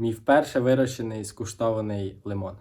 Мій вперше вирощений скуштований лимон.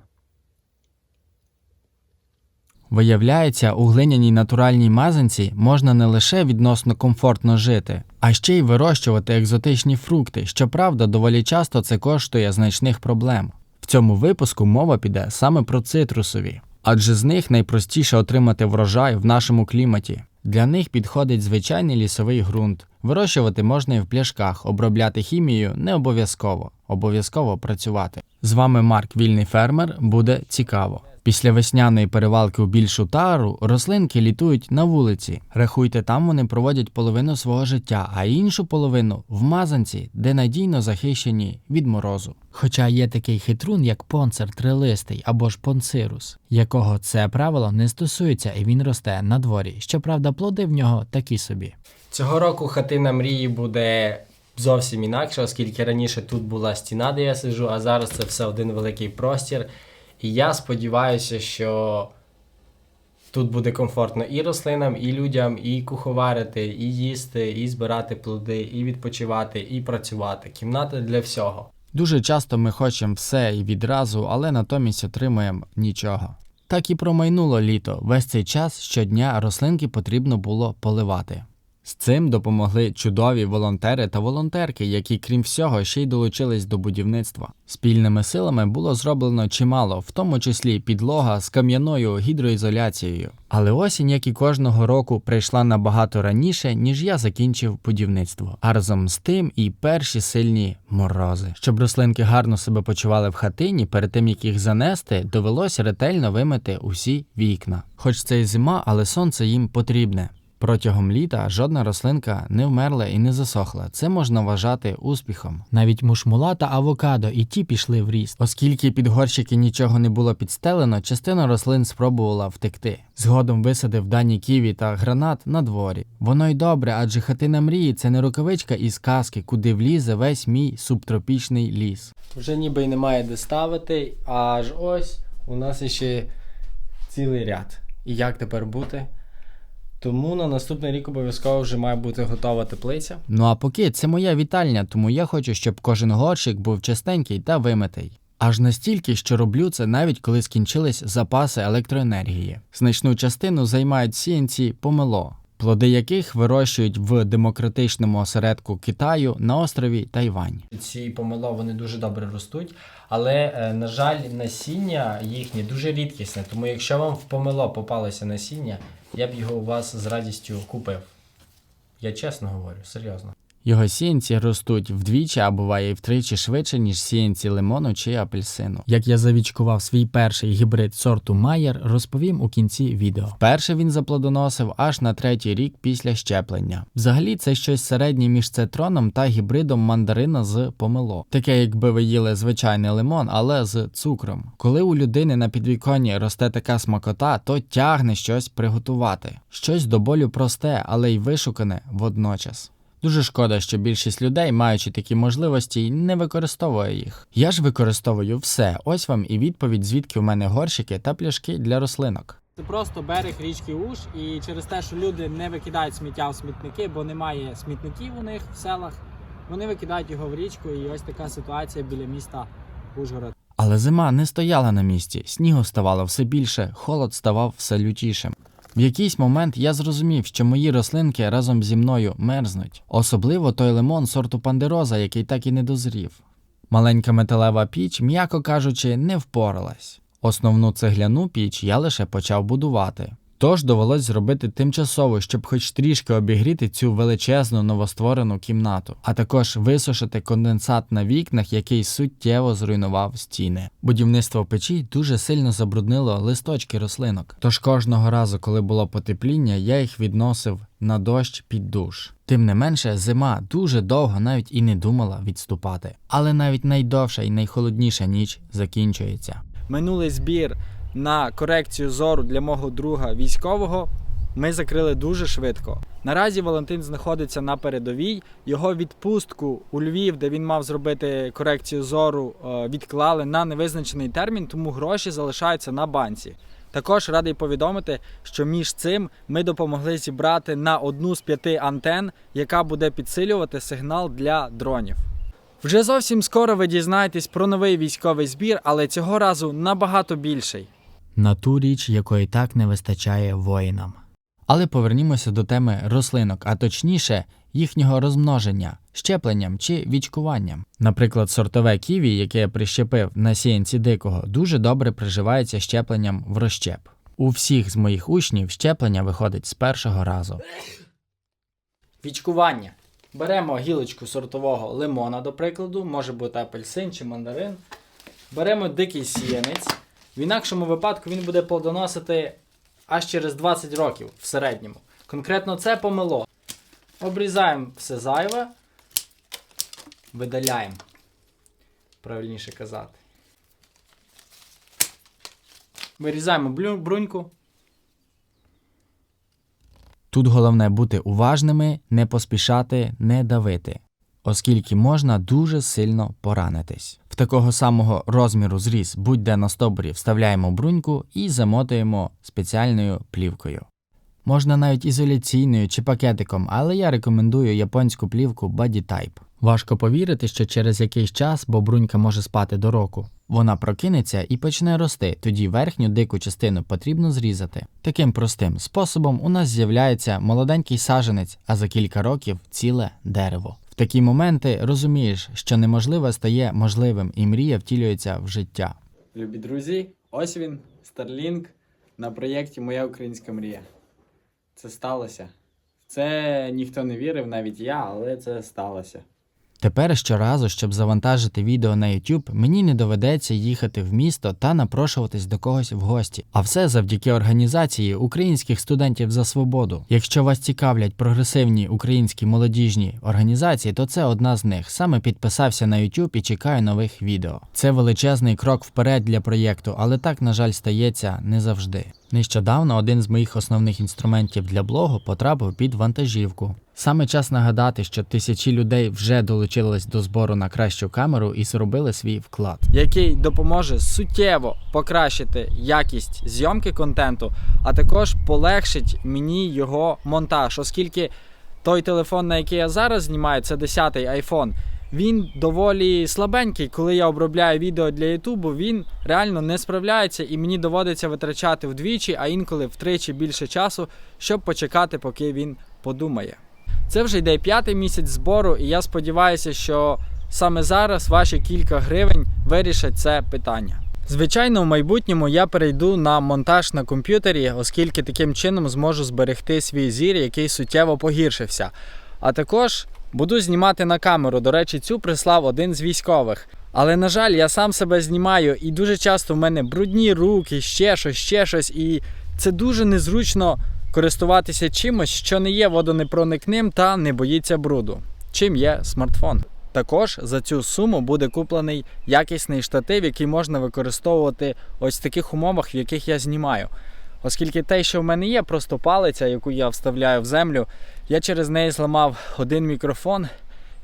Виявляється, у глиняній натуральній мазанці можна не лише відносно комфортно жити, а ще й вирощувати екзотичні фрукти. Щоправда, доволі часто це коштує значних проблем. В цьому випуску мова піде саме про цитрусові, адже з них найпростіше отримати врожай в нашому кліматі. Для них підходить звичайний лісовий ґрунт. Вирощувати можна і в пляшках, обробляти хімією не обов'язково, обов'язково працювати. З вами Марк Вільний фермер. Буде цікаво. Після весняної перевалки у більшу тару рослинки літують на вулиці. Рахуйте, там вони проводять половину свого життя, а іншу половину в мазанці, де надійно захищені від морозу. Хоча є такий хитрун, як понцер трилистий або ж понцирус, якого це правило не стосується, і він росте на дворі. Щоправда, плоди в нього такі собі. Цього року хатина мрії буде зовсім інакше, оскільки раніше тут була стіна, де я сиджу, а зараз це все один великий простір. І я сподіваюся, що тут буде комфортно і рослинам, і людям, і куховарити, і їсти, і збирати плоди, і відпочивати, і працювати. Кімната для всього. Дуже часто ми хочемо все і відразу, але натомість отримуємо нічого. Так і промайнуло літо. Весь цей час щодня рослинки потрібно було поливати. З цим допомогли чудові волонтери та волонтерки, які, крім всього, ще й долучились до будівництва. Спільними силами було зроблено чимало, в тому числі підлога з кам'яною гідроізоляцією. Але осінь, як і кожного року, прийшла набагато раніше, ніж я закінчив будівництво. А разом з тим і перші сильні морози. Щоб рослинки гарно себе почували в хатині, перед тим як їх занести, довелося ретельно вимити усі вікна. Хоч це й зима, але сонце їм потрібне. Протягом літа жодна рослинка не вмерла і не засохла. Це можна вважати успіхом. Навіть мушмула та авокадо і ті пішли в ріст. Оскільки під горщики нічого не було підстелено, частина рослин спробувала втекти. Згодом висадив дані ківі та гранат на дворі. Воно й добре, адже хатина мрії це не рукавичка із казки, куди влізе весь мій субтропічний ліс. Вже ніби й немає де ставити, аж ось у нас іще цілий ряд. І як тепер бути? Тому на наступний рік обов'язково вже має бути готова теплиця. Ну а поки це моя вітальня, тому я хочу, щоб кожен горщик був чистенький та вимитий. Аж настільки, що роблю це навіть коли скінчились запаси електроенергії. Значну частину займають сіянці помело, плоди яких вирощують в демократичному осередку Китаю на острові Тайвань. Ці помело вони дуже добре ростуть, але, е, на жаль, насіння їхнє дуже рідкісне. Тому якщо вам в помело попалося насіння, я б його у вас з радістю купив. Я чесно говорю, серйозно. Його сіянці ростуть вдвічі, а буває і втричі швидше, ніж сіянці лимону чи апельсину. Як я завічкував свій перший гібрид сорту Майер, розповім у кінці відео. Перше він заплодоносив аж на третій рік після щеплення. Взагалі, це щось середнє між цитроном та гібридом мандарина з помело. Таке, якби ви їли звичайний лимон, але з цукром. Коли у людини на підвіконні росте така смакота, то тягне щось приготувати. Щось до болю просте, але й вишукане водночас. Дуже шкода, що більшість людей, маючи такі можливості, не використовує їх. Я ж використовую все. Ось вам і відповідь, звідки у мене горщики та пляшки для рослинок. Це просто берег річки Уж, і через те, що люди не викидають сміття в смітники, бо немає смітників у них в селах, вони викидають його в річку, і ось така ситуація біля міста Ужгород. Але зима не стояла на місці, снігу ставало все більше, холод ставав все лютішим. В якийсь момент я зрозумів, що мої рослинки разом зі мною мерзнуть, особливо той лимон сорту пандероза, який так і не дозрів. Маленька металева піч, м'яко кажучи, не впоралась. Основну цегляну піч я лише почав будувати. Тож довелось зробити тимчасово, щоб хоч трішки обігріти цю величезну новостворену кімнату, а також висушити конденсат на вікнах, який суттєво зруйнував стіни. Будівництво печі дуже сильно забруднило листочки рослинок. Тож кожного разу, коли було потепління, я їх відносив на дощ під душ. Тим не менше, зима дуже довго навіть і не думала відступати. Але навіть найдовша і найхолодніша ніч закінчується. Минулий збір на корекцію зору для мого друга військового ми закрили дуже швидко. Наразі Валентин знаходиться на передовій. Його відпустку у Львів, де він мав зробити корекцію зору, е, відклали на невизначений термін, тому гроші залишаються на банці. Також радий повідомити, що між цим ми допомогли зібрати на одну з п'яти антен, яка буде підсилювати сигнал для дронів. Вже зовсім скоро ви дізнаєтесь про новий військовий збір, але цього разу набагато більший. На ту річ, якої так не вистачає воїнам. Але повернімося до теми рослинок, а точніше їхнього розмноження, щепленням чи вічкуванням. Наприклад, сортове ківі, яке я прищепив на сіянці дикого, дуже добре приживається щепленням в розщеп. У всіх з моїх учнів щеплення виходить з першого разу. Вічкування. Беремо гілочку сортового лимона, до прикладу, може бути апельсин чи мандарин. Беремо дикий сіянець. В інакшому випадку він буде плодоносити аж через 20 років в середньому. Конкретно це помило. Обрізаємо все зайве, видаляємо. Правильніше казати. Вирізаємо бруньку. Тут головне бути уважними, не поспішати, не давити, оскільки можна дуже сильно поранитись. Такого самого розміру зріз будь-де на стовбурі вставляємо бруньку і замотуємо спеціальною плівкою. Можна навіть ізоляційною чи пакетиком, але я рекомендую японську плівку Buddy Type. Важко повірити, що через якийсь час, бо брунька може спати до року. Вона прокинеться і почне рости, тоді верхню дику частину потрібно зрізати. Таким простим способом у нас з'являється молоденький саженець, а за кілька років ціле дерево. Такі моменти розумієш, що неможливе стає можливим, і мрія втілюється в життя. Любі друзі, ось він, Starlink на проєкті Моя українська мрія. Це сталося. Це ніхто не вірив, навіть я, але це сталося. Тепер щоразу, щоб завантажити відео на YouTube, мені не доведеться їхати в місто та напрошуватись до когось в гості. А все завдяки організації українських студентів за свободу. Якщо вас цікавлять прогресивні українські молодіжні організації, то це одна з них. Саме підписався на YouTube і чекаю нових відео. Це величезний крок вперед для проєкту, але так, на жаль, стається не завжди. Нещодавно один з моїх основних інструментів для блогу потрапив під вантажівку. Саме час нагадати, що тисячі людей вже долучились до збору на кращу камеру і зробили свій вклад. Який допоможе суттєво покращити якість зйомки контенту, а також полегшить мені його монтаж, оскільки той телефон, на який я зараз знімаю, це 10-й iPhone. Він доволі слабенький. Коли я обробляю відео для Ютубу, він реально не справляється і мені доводиться витрачати вдвічі, а інколи втричі більше часу, щоб почекати, поки він подумає. Це вже йде п'ятий місяць збору, і я сподіваюся, що саме зараз ваші кілька гривень вирішать це питання. Звичайно, в майбутньому я перейду на монтаж на комп'ютері, оскільки таким чином зможу зберегти свій зір, який суттєво погіршився. А також буду знімати на камеру. До речі, цю прислав один з військових. Але на жаль, я сам себе знімаю, і дуже часто в мене брудні руки, ще щось, ще щось, і це дуже незручно користуватися чимось, що не є водонепроникним та не боїться бруду. Чим є смартфон. Також за цю суму буде куплений якісний штатив, який можна використовувати ось в таких умовах, в яких я знімаю. Оскільки те, що в мене є, просто палиця, яку я вставляю в землю, я через неї зламав один мікрофон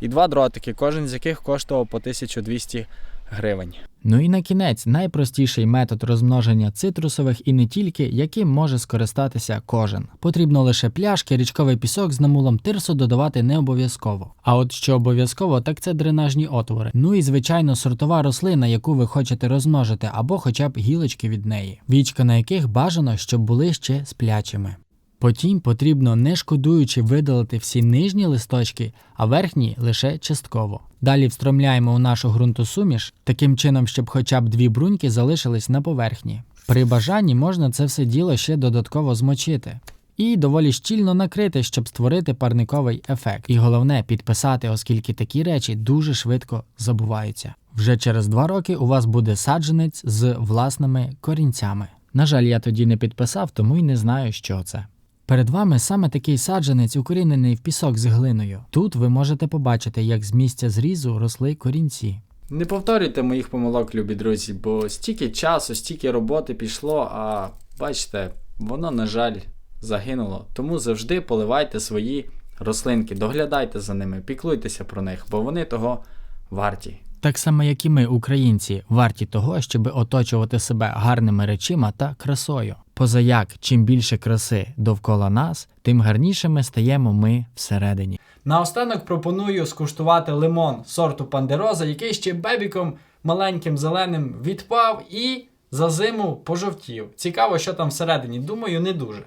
і два дротики, кожен з яких коштував по 1200 гривень. Ну і на кінець найпростіший метод розмноження цитрусових і не тільки, яким може скористатися кожен. Потрібно лише пляшки, річковий пісок з намулом тирсу додавати не обов'язково. А от що обов'язково, так це дренажні отвори. Ну і звичайно сортова рослина, яку ви хочете розмножити, або хоча б гілочки від неї, вічка на яких бажано, щоб були ще сплячими. Потім потрібно не шкодуючи видалити всі нижні листочки, а верхні лише частково. Далі встромляємо у нашу ґрунтосуміш таким чином, щоб хоча б дві бруньки залишились на поверхні. При бажанні можна це все діло ще додатково змочити. І доволі щільно накрити, щоб створити парниковий ефект. І головне підписати, оскільки такі речі дуже швидко забуваються. Вже через два роки у вас буде саджанець з власними корінцями. На жаль, я тоді не підписав, тому й не знаю, що це. Перед вами саме такий саджанець, укорінений в пісок з глиною. Тут ви можете побачити, як з місця зрізу росли корінці. Не повторюйте моїх помилок, любі друзі, бо стільки часу, стільки роботи пішло, а бачите, воно, на жаль, загинуло. Тому завжди поливайте свої рослинки, доглядайте за ними, піклуйтеся про них, бо вони того варті. Так само, як і ми, українці, варті того, щоб оточувати себе гарними речима та красою. Позаяк, чим більше краси довкола нас, тим гарнішими стаємо ми всередині. Наостанок пропоную скуштувати лимон сорту пандероза, який ще бебіком маленьким зеленим відпав і за зиму пожовтів. Цікаво, що там всередині. Думаю, не дуже.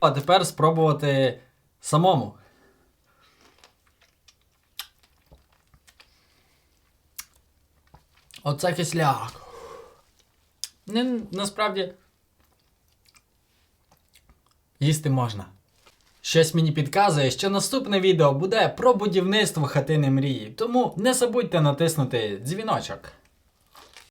А тепер спробувати самому. Оце кисляк. Не, насправді. Їсти можна. Щось мені підказує, що наступне відео буде про будівництво хатини мрії, тому не забудьте натиснути дзвіночок.